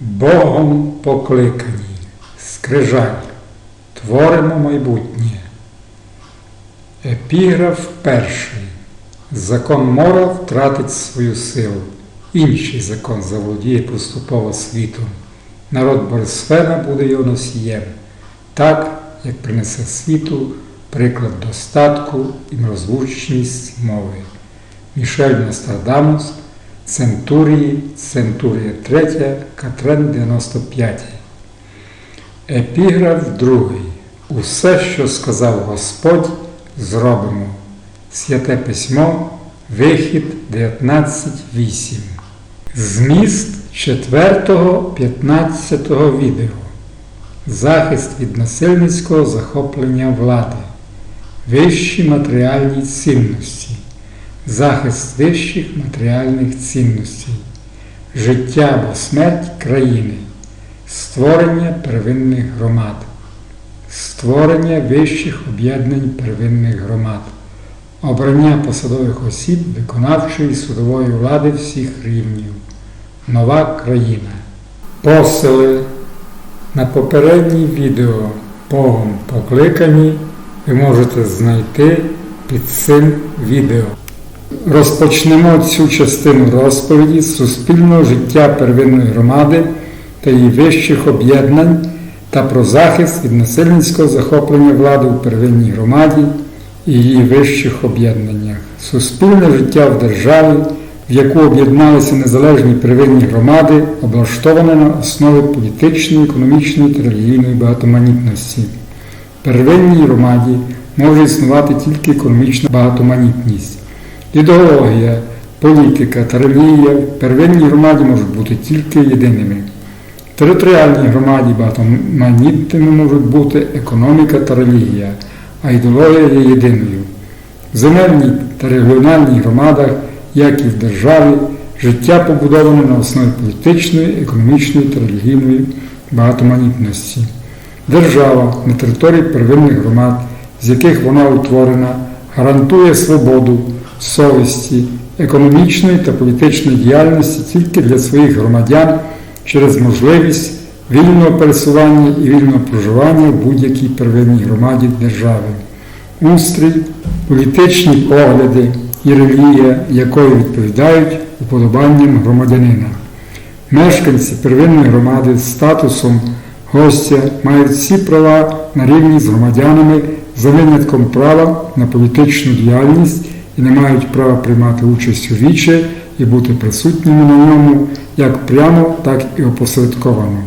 Богом покликані, скрижаль, творимо майбутнє. Епіграф перший. Закон мора втратить свою силу. Інший закон заволодіє поступово світом. Народ Борисфена буде його носієм, так, як принесе світу приклад достатку і розлучність мови. Мішель Нострадамус, Центурії, Центурія 3, Катрен 95. Епіграф 2. Усе, що сказав Господь, зробимо. Святе письмо, Вихід 19.8. Зміст 4-15 відео. Захист від насильницького захоплення влади. Вищі матеріальні цінності. Захист вищих матеріальних цінностей. Життя або смерть країни. Створення первинних громад. Створення вищих об'єднань первинних громад. Обрання посадових осіб виконавчої судової влади всіх рівнів. Нова країна. Посили на попередній відео Богом покликані ви можете знайти під цим відео. Розпочнемо цю частину розповіді з суспільного життя первинної громади та її вищих об'єднань та про захист від насильницького захоплення влади у первинній громаді і її вищих об'єднаннях. Суспільне життя в державі, в яку об'єдналися незалежні первинні громади, облаштоване на основі політичної, економічної та релігійної багатоманітності. Первинній громаді може існувати тільки економічна багатоманітність. Ідеологія, політика та релігія в первинній громаді можуть бути тільки єдиними. В територіальній громаді багатоманітними можуть бути економіка та релігія, а ідеологія є єдиною. В земельній та регіональній громадах, як і в державі, життя побудоване на основі політичної, економічної та релігійної багатоманітності. Держава на території первинних громад, з яких вона утворена, гарантує свободу, совісті, економічної та політичної діяльності тільки для своїх громадян через можливість вільного пересування і вільного проживання в будь-якій первинній громаді держави. Устрій, політичні погляди і релігія, якої відповідають уподобанням громадянина. Мешканці первинної громади з статусом гостя мають всі права на рівні з громадянами за винятком права на політичну діяльність і не мають права приймати участь у віче і бути присутніми на ньому як прямо, так і опосередковано.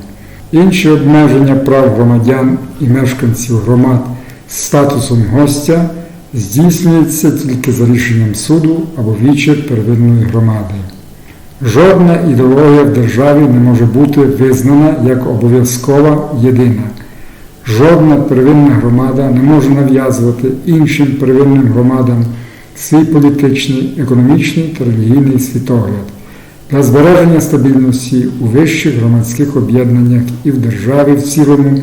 Інші обмеження прав громадян і мешканців громад з статусом гостя здійснюються тільки за рішенням суду або віче первинної громади. Жодна ідеологія в державі не може бути визнана як обов'язкова єдина. Жодна первинна громада не може нав'язувати іншим первинним громадам свій політичний, економічний та релігійний світогляд. Для збереження стабільності у вищих громадських об'єднаннях і в державі в цілому,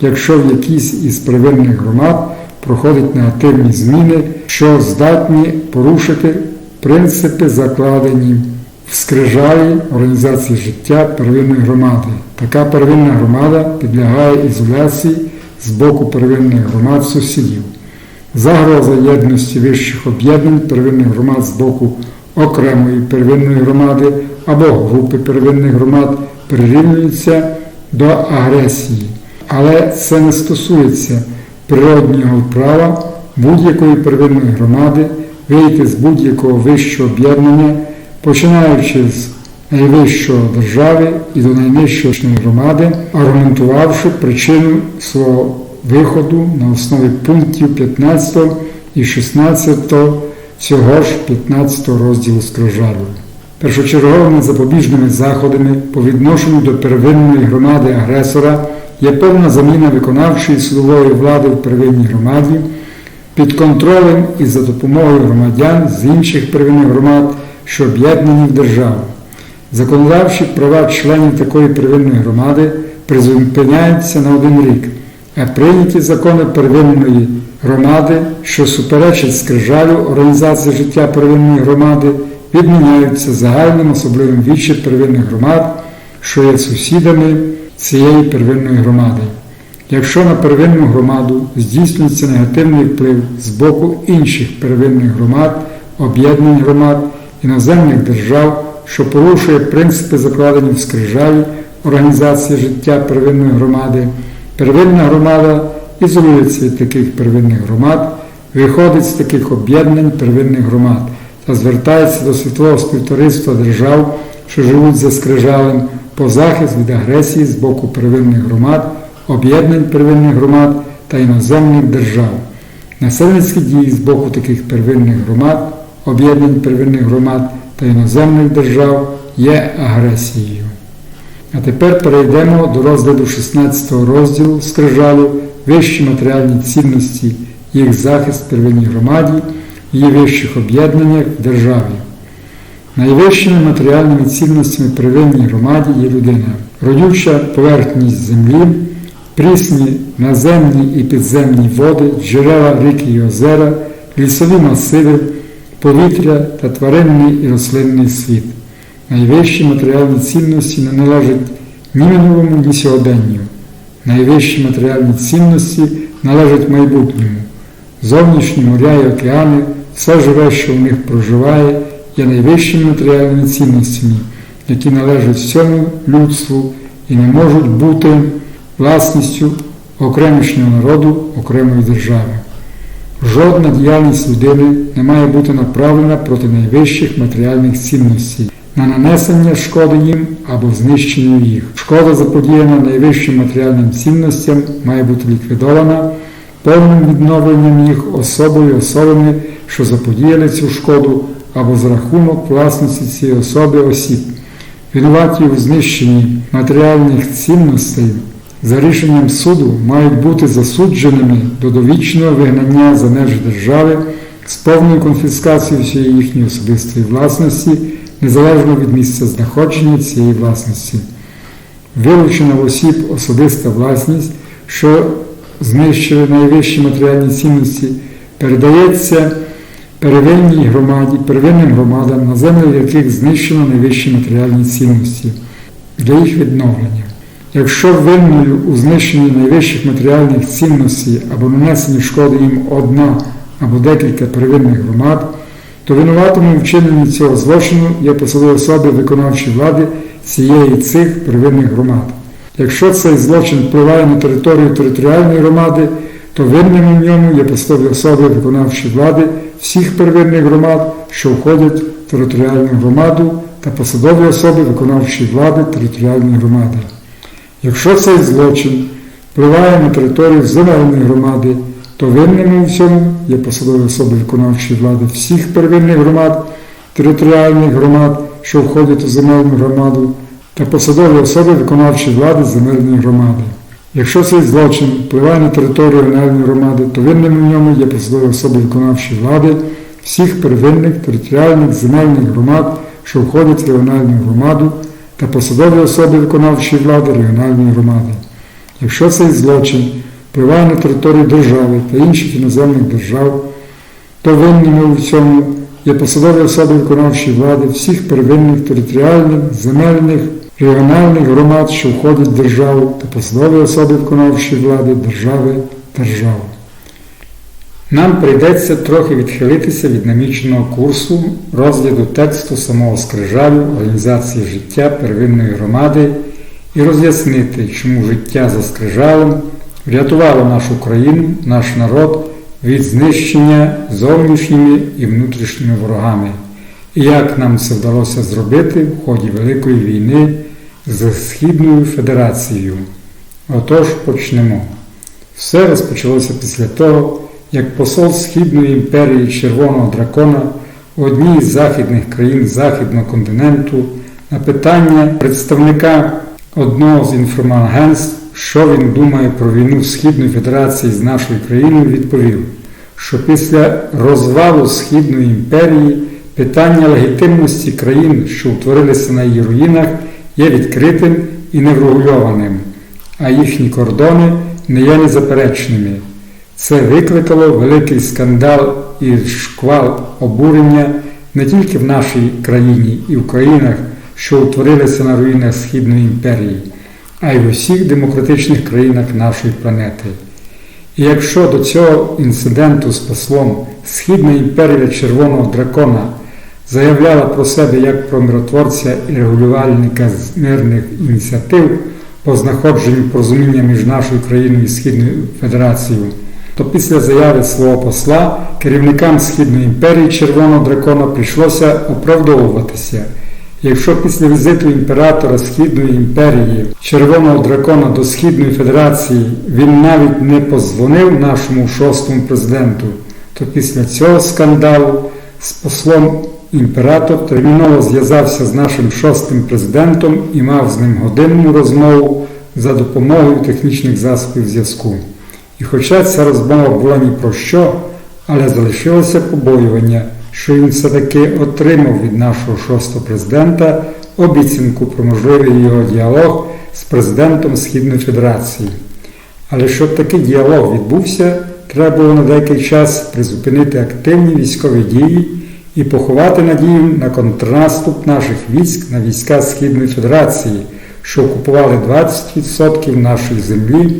якщо в якійсь із первинних громад проходять негативні зміни, що здатні порушити принципи, закладені в скрижалі організації життя первинної громади. Така первинна громада підлягає ізоляції з боку первинних громад сусідів. Загроза єдності вищих об'єднань первинних громад з боку окремої первинної громади або групи первинних громад прирівнюється до агресії. Але це не стосується природнього права будь-якої первинної громади вийти з будь-якого вищого об'єднання, починаючи з найвищого держави і до найнижчої громади, аргументувавши причину свого виходу на основі пунктів 15 і 16 цього ж 15 розділу скрижалю. Першочерговими запобіжними заходами по відношенню до первинної громади агресора є повна заміна виконавчої судової влади в первинній громаді під контролем і за допомогою громадян з інших первинних громад, що об'єднані в державу. Законодавчі права членів такої первинної громади призупиняються на один рік, прийняті закони первинної громади, що суперечать скрижалю організації життя первинної громади, відміняються загальним особливим вічі первинних громад що є сусідами цієї первинної громади. Якщо на первинну громаду здійснюється негативний вплив з боку інших первинних громад, об'єднань громад, іноземних держав, що порушує принципи, закладені в скрижалі організації життя первинної громади, первинна громада ізолюється від таких первинних громад, виходить з таких об'єднань первинних громад та звертається до світового співтовариства держав, що живуть за скрижалем, по захист від агресії з боку первинних громад, об'єднань первинних громад та іноземних держав. Насильницькі дії з боку таких первинних громад, об'єднань первинних громад та іноземних держав є агресією. А тепер перейдемо до розгляду 16 розділу скрижалю вищі матеріальні цінності, їх захист первинній громаді, її вищих об'єднаннях в державі. Найвищими матеріальними цінностями первинній громаді є людина, родюча поверхність землі, прісні наземні і підземні води, джерела, ріки і озера, лісові масиви, повітря та тваринний і рослинний світ. Найвищі матеріальні цінності не належать ні минулому, ні сьогоденню. Найвищі матеріальні цінності належать майбутньому. Зовнішні моря і океани, все живе, що в них проживає, є найвищими матеріальними цінностями, які належать всьому людству і не можуть бути власністю окремішнього народу, окремої держави. Жодна діяльність людини не має бути направлена проти найвищих матеріальних цінностей на нанесення шкоди їм або знищення їх. Шкода, заподіяна найвищим матеріальним цінностям, має бути ліквідована повним відновленням їх особою особами, що заподіяли цю шкоду або за рахунок власності цієї особи осіб. Винуваті у знищенні матеріальних цінностей за рішенням суду мають бути засудженими до довічного вигнання за межі держави з повною конфіскацією всієї їхньої особистої власності, незалежно від місця знаходження цієї власності. Вилучена в осіб особиста власність, що знищили найвищі матеріальні цінності, передається первинній громаді, первинним громадам, на землю яких знищено найвищі матеріальні цінності для їх відновлення. Якщо винною у знищенні найвищих матеріальних цінностей або нанесенні шкоди їм одна або декілька первинних громад, то винуватими у вчиненні цього злочину є посадові особи виконавчої влади цієї цих первинних громад. Якщо цей злочин впливає на територію територіальної громади, то винними в ньому є посадові особи виконавчої влади всіх первинних громад, що входять в територіальну громаду, та посадові особи виконавчої влади територіальної громади. Якщо цей злочин впливає на територію земельної громади, то винними у цьому є посадові особи виконавчої влади всіх первинних громад, територіальних громад, що входять у земельну громаду, та посадові особи виконавчої влади земельної громади. Якщо цей злочин впливає на територію регіональної громади, то винними в ньому є посадові особи виконавчої влади всіх первинних територіальних земельних громад, що входять в регіональну громаду, та посадові особи виконавчої влади регіональної громади. Якщо цей злочин впливає на територію держави та інших іноземних держав, то винними у цьому є посадові особи виконавчої влади всіх первинних територіальних, земельних, регіональних громад, що входять в державу, та посадові особи виконавчої влади держави державу. Нам прийдеться трохи відхилитися від наміченого курсу розгляду тексту самого скрижалю організації життя первинної громади і роз'яснити, чому життя за скрижалем врятувало нашу країну, наш народ від знищення зовнішніми і внутрішніми ворогами, і як нам це вдалося зробити в ході Великої війни з Східною Федерацією. Отож почнемо. Все розпочалося після того, як посол Східної імперії Червоного дракона у одній з західних країн Західного континенту на питання представника одного з інформагентств, що він думає про війну Східної Федерації з нашою країною, відповів, що після розвалу Східної імперії питання легітимності країн, що утворилися на її руїнах, є відкритим і неврегульованим, а їхні кордони не є незаперечними. Це викликало великий скандал і шквал обурення не тільки в нашій країні і в країнах, що утворилися на руїнах Східної імперії, а й в усіх демократичних країнах нашої планети. І якщо до цього інциденту з послом Східна імперія Червоного дракона заявляла про себе як про миротворця і регулювальника мирних ініціатив по знаходженню порозуміння між нашою країною і Східною Федерацією, то після заяви свого посла керівникам Східної імперії Червоного дракона прийшлося оправдовуватися. Якщо після візиту імператора Східної імперії Червоного дракона до Східної Федерації він навіть не позвонив нашому шостому президенту, то після цього скандалу з послом імператор терміново зв'язався з нашим шостим президентом і мав з ним годинну розмову за допомогою технічних засобів зв'язку. І хоча ця розмова була ні про що, але залишилося побоювання, що він все-таки отримав від нашого шостого президента обіцянку про можливий його діалог з президентом Східної Федерації. Але щоб такий діалог відбувся, треба було на деякий час призупинити активні військові дії і поховати надію на контрнаступ наших військ на війська Східної Федерації, що окупували 20% нашої землі,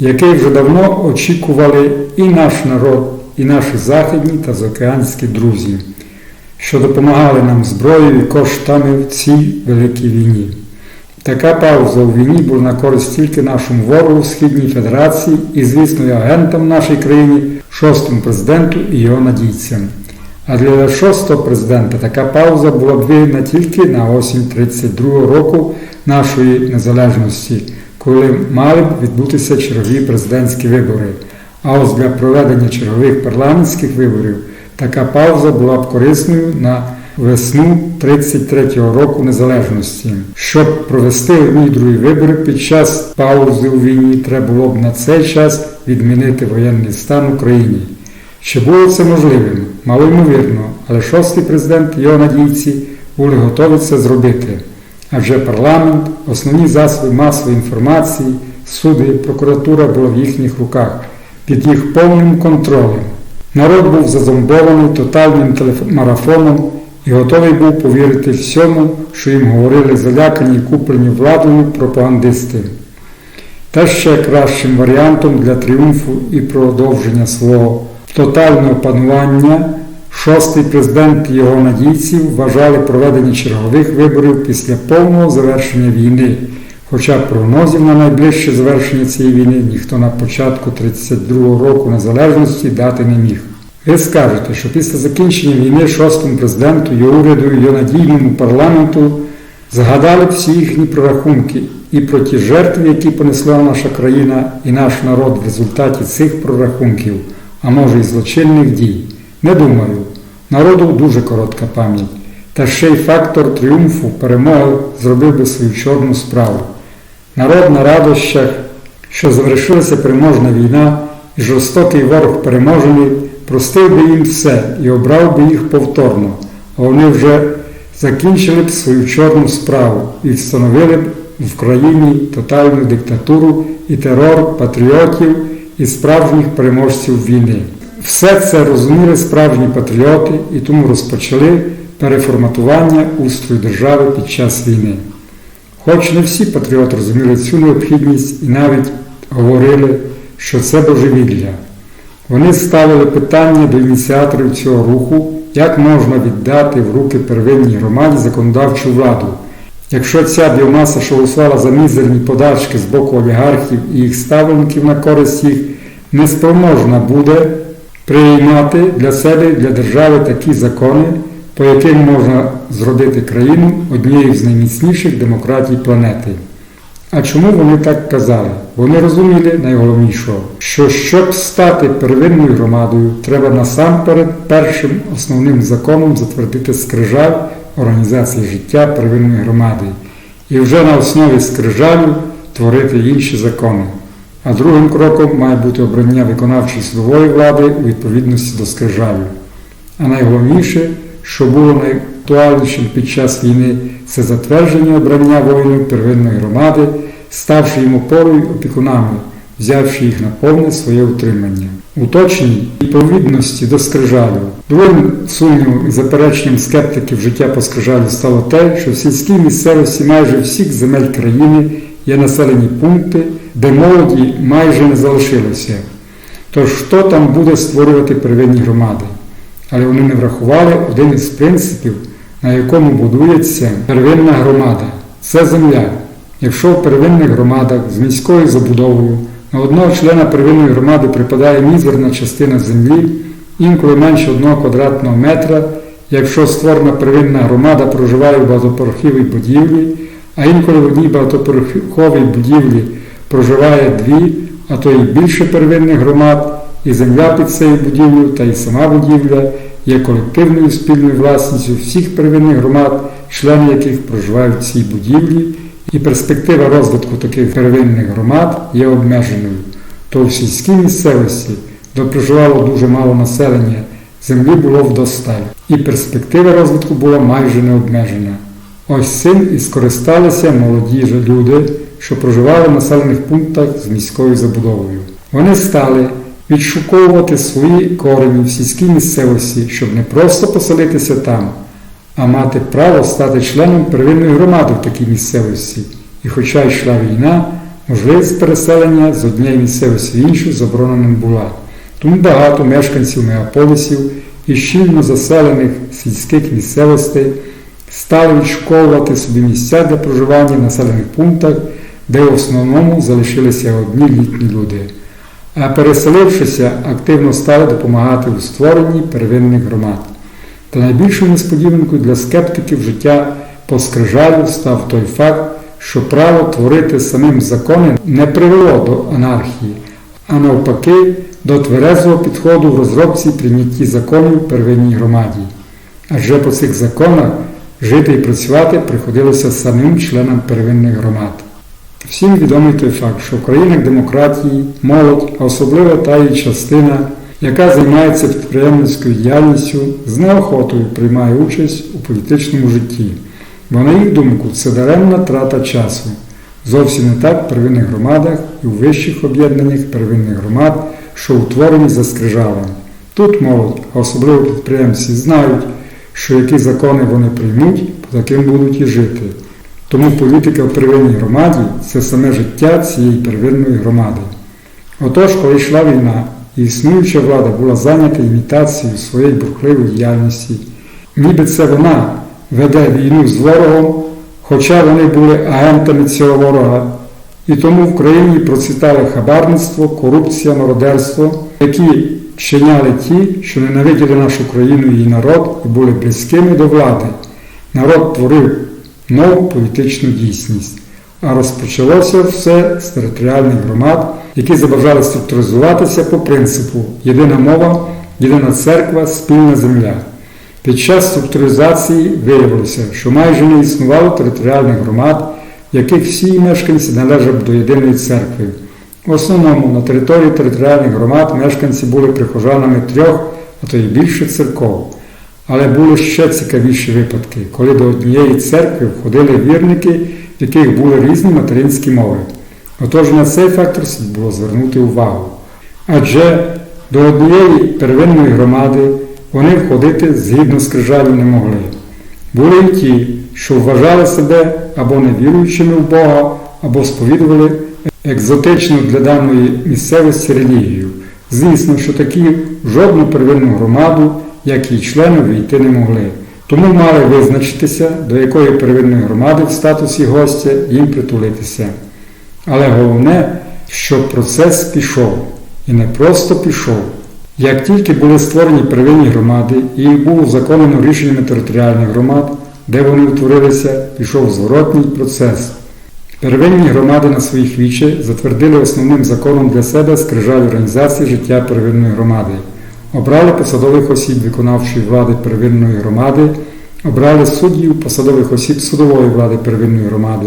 який вже давно очікували і наш народ, і наші західні та заокеанські друзі, що допомагали нам зброєю і коштами в цій великій війні. Така пауза у війні була на користь тільки нашому ворогу Східній Федерації і, звісно, і агентам нашій країні, шостому президенту і його надійцям. А для шостого президента така пауза була б вигідна тільки на осінь 32 року нашої незалежності, коли мали б відбутися чергові президентські вибори. А ось для проведення чергових парламентських виборів така пауза була б корисною на весну 33-го року незалежності. Щоб провести одні другі вибори під час паузи у війні, треба було б на цей час відмінити воєнний стан в Україні. Чи було це можливим? Мало ймовірно, але шостий президент і його надійці були готові це зробити. Адже парламент, основні засоби масової інформації, суди, прокуратура були в їхніх руках під їх повним контролем. Народ був зазомбований тотальним телемарафоном і готовий був повірити всьому, що їм говорили залякані і куплені владою пропагандисти. Та ще кращим варіантом для тріумфу і продовження свого тотального панування шостий президент і його надійців вважали проведення чергових виборів після повного завершення війни. Хоча прогнозів на найближче завершення цієї війни ніхто на початку 32-го року незалежності дати не міг. Ви скажете, що після закінчення війни шостому президенту, його уряду і його надійному парламенту згадали всі їхні прорахунки і про ті жертви, які понесла наша країна і наш народ в результаті цих прорахунків, а може й злочинних дій. Не думаю, народу дуже коротка пам'ять. Та ще й фактор тріумфу перемоги зробив би свою чорну справу. Народ на радощах, що завершилася переможна війна, і жорстокий ворог переможений, простив би їм все і обрав би їх повторно, а вони вже закінчили б свою чорну справу і встановили б в країні тотальну диктатуру і терор патріотів і справжніх переможців війни. Все це розуміли справжні патріоти і тому розпочали переформатування устрою держави під час війни. Хоч не всі патріоти розуміли цю необхідність і навіть говорили, що це божевілля. Вони ставили питання до ініціаторів цього руху, як можна віддати в руки первинній громаді законодавчу владу, якщо ця біомаса, голосувала за мізерні подачки з боку олігархів і їх ставленників на користь їх, неспроможна буде приймати для себе і для держави такі закони, по яким можна зробити країну однією з найміцніших демократій планети. А чому вони так казали? Вони розуміли найголовнішого, що щоб стати первинною громадою, треба насамперед першим основним законом затвердити скрижаль організації життя первинної громади і вже на основі скрижалю творити інші закони. А другим кроком має бути обрання виконавчої судової влади у відповідності до скрижалю. А найголовніше, що було найактуальнішим під час війни, це затвердження обрання воїнів первинної громади, ставши їм опорою опікунами, взявши їх на повне своє утримання. У точній відповідності до скрижалю. Другим сумнівом і запереченням скептиків життя по скрижалю стало те, що в сільській місцевості майже всіх земель країни є населені пункти, де молоді майже не залишилося. Тож хто там буде створювати первинні громади? Але вони не врахували один із принципів, на якому будується первинна громада це земля. Якщо в первинних громадах з міською забудовою на одного члена первинної громади припадає мізерна частина землі, інколи менше одного квадратного метра, якщо створена первинна громада проживає в багатоповерховій будівлі, а інколи в одній багатоповерховій будівлі проживає дві, а то і більше первинних громад, і земля під цією будівлею та й сама будівля є колективною спільною власністю всіх первинних громад, члени яких проживають в цій будівлі, і перспектива розвитку таких первинних громад є обмеженою. То в сільській місцевості, де проживало дуже мало населення, землі було вдосталь, і перспектива розвитку була майже необмежена. Ось цим і скористалися молоді люди, що проживали в населених пунктах з міською забудовою. Вони стали відшуковувати свої корені в сільській місцевості, щоб не просто поселитися там, а мати право стати членом первинної громади в такій місцевості. І хоча йшла війна, можливість переселення з однієї місцевості в іншу забороненим була. Тому багато мешканців мегаполісів і щільно заселених сільських місцевостей стали відшуковувати собі місця для проживання в населених пунктах, де в основному залишилися одні літні люди. А переселившися, активно стали допомагати у створенні первинних громад. Та найбільшою несподіванкою для скептиків життя по скрижалю став той факт, що право творити самим закони не привело до анархії, а навпаки, до тверезого підходу в розробці і прийнятті законів первинній громаді. Адже по цих законах жити і працювати приходилося самим членам первинних громад. Всім відомий той факт, що в країнах демократії молодь, а особливо та її частина, яка займається підприємницькою діяльністю, з неохотою приймає участь у політичному житті, бо на їх думку це даремна трата часу. Зовсім не так в первинних громадах і у вищих об'єднаних первинних громад, що утворені за скрижалами. Тут молодь, а особливо підприємці, знають, що які закони вони приймуть, по таким будуть і жити. Тому політика в первинній громаді це саме життя цієї первинної громади. Отож, коли йшла війна, і існуюча влада була зайнята імітацією своєї бурхливої діяльності, ніби це вона веде війну з ворогом, хоча вони були агентами цього ворога. І тому в країні процвітали хабарництво, корупція, мародерство, які чиняли ті, що ненавиділи нашу країну і її народ і були близькими до влади. Народ творив нову політичну дійсність. А розпочалося все з територіальних громад, які забажали структуризуватися по принципу єдина мова, єдина церква, спільна земля. Під час структуризації виявилося, що майже не існувало територіальних громад, яких всі мешканці належали до єдиної церкви. В основному на території територіальних громад мешканці були прихожанами трьох, а то й більше церков. Але були ще цікавіші випадки, коли до однієї церкви входили вірники, в яких були різні материнські мови. Отож на цей фактор слід було звернути увагу. Адже до однієї первинної громади вони входити згідно з крижалю не могли. Були й ті, що вважали себе або невіруючими в Бога, або сповідували екзотичну для даної місцевості релігію. Звісно, що такі жодну первинну громаду як і члени війти не могли. Тому мали визначитися, до якої первинної громади в статусі гостя їм притулитися. Але головне, щоб процес пішов. І не просто пішов. Як тільки були створені первинні громади і було законено рішеннями територіальних громад, де вони утворилися, пішов зворотній процес. Первинні громади на своїх віче затвердили основним законом для себе скрижаль організації життя первинної громади. Обрали посадових осіб виконавчої влади первинної громади, обрали суддів посадових осіб судової влади первинної громади,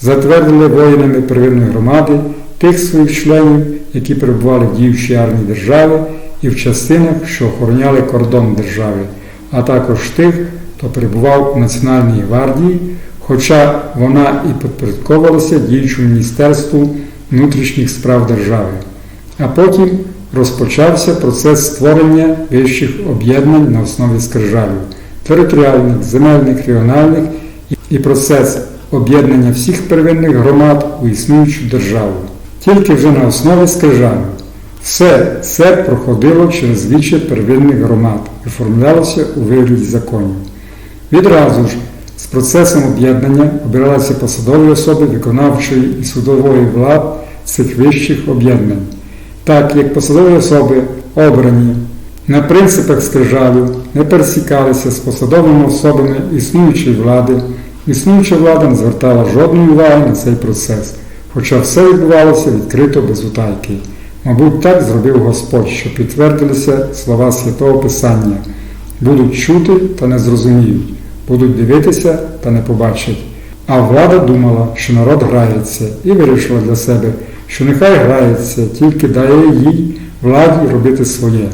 затвердили воїнами первинної громади тих своїх членів, які перебували в діючій армії держави і в частинах, що охороняли кордон держави, а також тих, хто перебував у Національній гвардії, хоча вона і підпорядковувалася діючому міністерству внутрішніх справ держави. А потім розпочався процес створення вищих об'єднань на основі скрижалів територіальних, земельних, регіональних і процес об'єднання всіх первинних громад у існуючу державу. Тільки вже на основі скрижалів. Все це проходило через віче первинних громад і оформлялося у вигляді законів. Відразу ж з процесом об'єднання обиралися посадові особи виконавчої і судової влад цих вищих об'єднань, так як посадові особи обрані на принципах скрижалів не пересікалися з посадовими особами існуючої влади, існуюча влада не звертала жодної уваги на цей процес, хоча все відбувалося відкрито без утайки. Мабуть, так зробив Господь, що підтвердилися слова Святого Писання. Будуть чути та не зрозуміють, будуть дивитися та не побачать. А влада думала, що народ грається, і вирішила для себе, що нехай грається, тільки дає їй владі робити своє.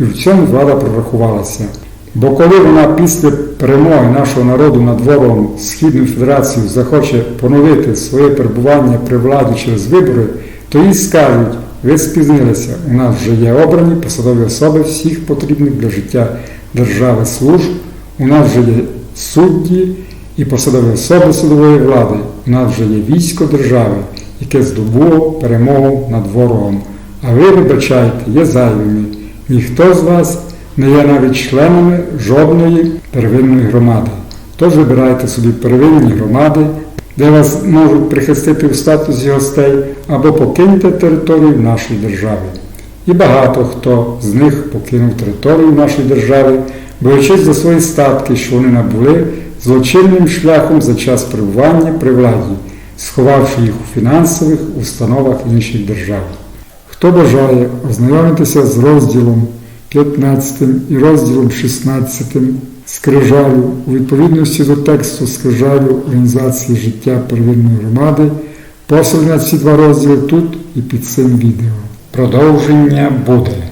І в цьому влада прорахувалася. Бо коли вона після перемоги нашого народу над ворогом Східну Федерацію захоче поновити своє перебування при владі через вибори, то їй скажуть, ви спізнилися, у нас вже є обрані посадові особи всіх потрібних для життя держави служб, у нас вже є судді і посадові особи судової влади, у нас вже є військо держави, яке здобуло перемогу над ворогом. А ви, вибачайте, є зайвими. Ніхто з вас не є навіть членами жодної первинної громади. Тож вибирайте собі первинні громади, де вас можуть прихистити в статусі гостей, або покиньте територію нашої держави. І багато хто з них покинув територію нашої держави, боячись за свої статки, що вони набули злочинним шляхом за час перебування при владі, сховавши їх у фінансових установах інших держав. Хто бажає ознайомитися з розділом 15 і розділом 16 скрижалю у відповідності до тексту скрижалю Організації життя первинної громади, посилення ці два розділи тут і під цим відео. Продовження буде.